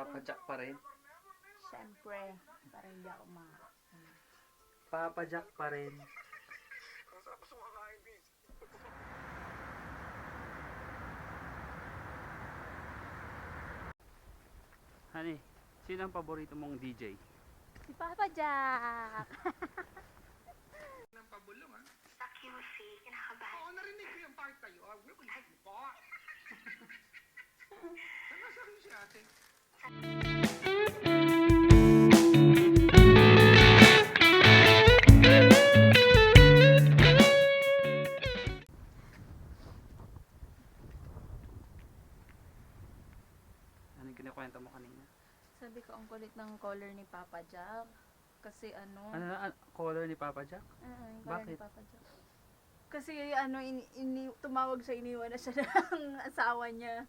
Papadyak pa rin? Siyempre, para hindi ako mga... Papadyak pa rin. Honey, sino ang paborito mong DJ? Si Papa Jack! Nang pabulong ha? Sa QC, kinakabahan. Oo, narinig ko yung part na yun. We're gonna have a bar. Saan nasa akin si ate? Anong kinikwento mo kanina? Sabi ko, ang kulit ng collar ni Papa Jack. Kasi ano... Ano na, an- color ni Papa Jack? Ah, yung Bakit? ni Papa Jack. Kasi ano, ini, ini, tumawag siya, iniwan na siya ng asawa niya.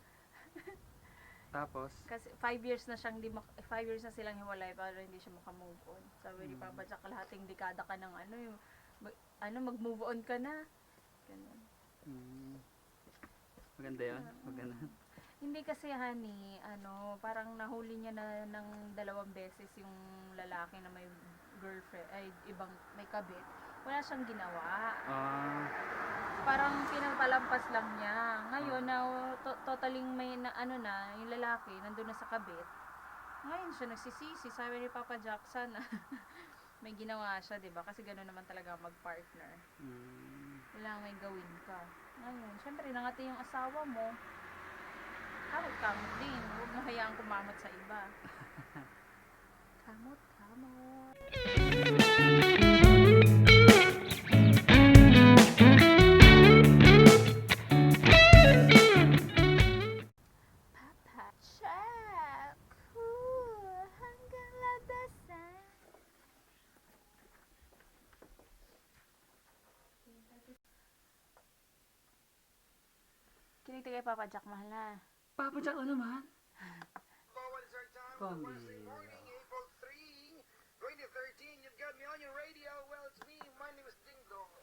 Tapos, Kasi five years na siyang, di mak- five years na silang hiwalay para hindi siya makamove on. Sabi ni Mm. Papa Jack, kalahating dekada ka ng ano, yung, mag- ano, mag-move on ka na. Ganun. mm, maganda yun. Maganda. Hindi kasi honey, ano, parang nahuli niya na ng dalawang beses yung lalaki na may girlfriend, ay ibang may kabit. Wala siyang ginawa. Ah, Parang pinapalampas lang niya. Ngayon na to- totaling may na, ano na, yung lalaki nandun na sa kabit. Ngayon siya nagsisisi. Sabi ni Papa Jack, sana may ginawa siya, 'di ba? Kasi gano'n naman talaga mag-partner. mm, Kailangan may gawin ka. Ngayon, syempre, nangati yung asawa mo. Kamot, kamot din. Huwag mo hayaang kumamot sa iba. Kinig kay Papa Jack, mahal na. Papa Jack ano naman? Bawal sir time. Pambira. Wednesday morning, April 3, 2013. You've got me on your radio. Well, it's me. My name is Ding Dong.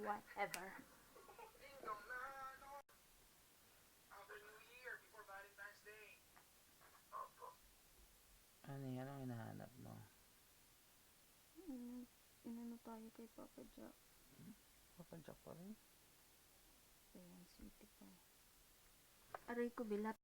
Whatever. Ding Dong na ano? After New Year, before Valentine's Day. Opo. Ano yan ang hinahanap mo? Mm, inano tayo kay Papa Jack. Papa Jack pa rin? Aray ko, bilat.